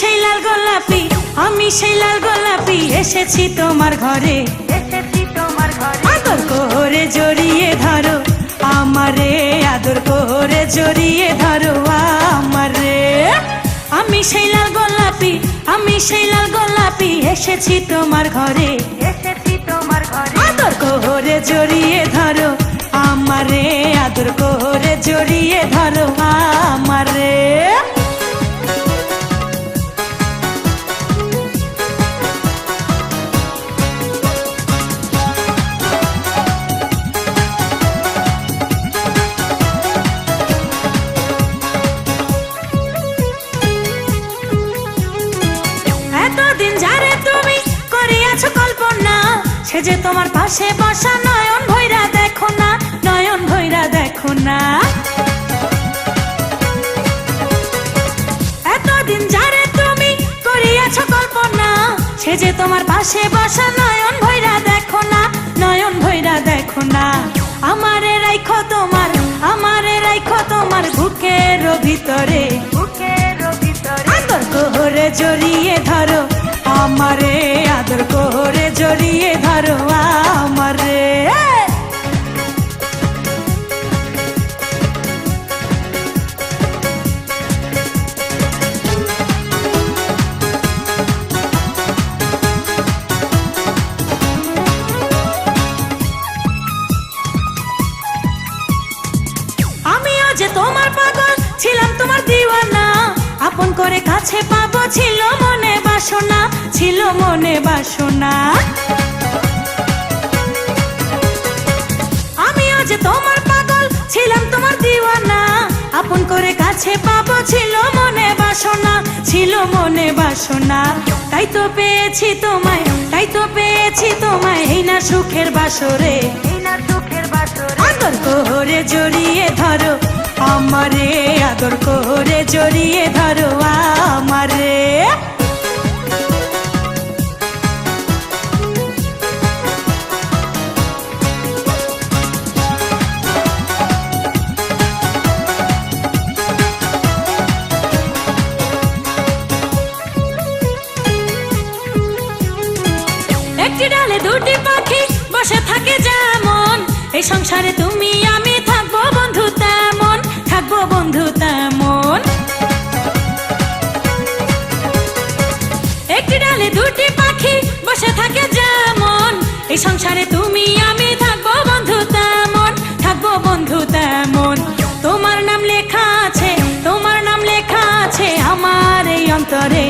সেই লাল গোলাপি আমি সেই লাল গোলাপি এসেছি তোমার ঘরে। এসেছি তোমার ঘরে। আদর করে জড়িয়ে ধরো আমারে আদর করে জড়িয়ে ধরো আমারে। আমি সেই লাল গোলাপি আমি সেই লাল গোলাপি এসেছি তোমার ঘরে। এসেছি তোমার ঘরে। আদর করে জড়িয়ে ধরো সে যে তোমার পাশে বসা নয়ন ভৈরা দেখো না নয়ন ভৈরা দেখো না। এতদিন যারে তুমি করিয়াছো কল্পনা সে যে তোমার পাশে বসা নয়ন ভৈরা দেখো না নয়ন ভৈরা দেখো না। আমারে রাইখো তোমার আমারে রাইখো তোমার বুকের ভিতরে। বুকের ভিতরে। আদর জড়িয়ে ধরো। আমারে আদর করে জড়িয়ে ধরো আমারে। যে তোমার পাগল, ছিলাম তোমার দিওয়ানা। আপন করে কাছে পাবো ছিল মনে বাসনা। ছিল মনে বাসনা। আমিও যে তোমার পাগল ছিলাম তোমার দিওয়ানা। আপন করে কাছে পাবো ছিল মনে বাসনা ছিল মনে বাসনা। তাই তো পেয়েছি তোমায় তাই তো পেয়েছি তোমায় এই না সুখের বাসরে। এই না সুখের বাসরে। আদর করে জড়িয়ে ধরো আমারে ডালে দুটি পাখি, বসে থাকে যেমন। এই সংসারে তুমি, আমি থাকব বন্ধু তেমন, থাকব বন্ধু তেমন। একটি ডালে দুটি পাখি, বসে থাকে যেমন। এই সংসারে তুমি, আমি থাকব বন্ধু তেমন, থাকব বন্ধু তেমন। তোমার নাম লেখা আছে, তোমার নাম লেখা আছে, আমার এই অন্তরে।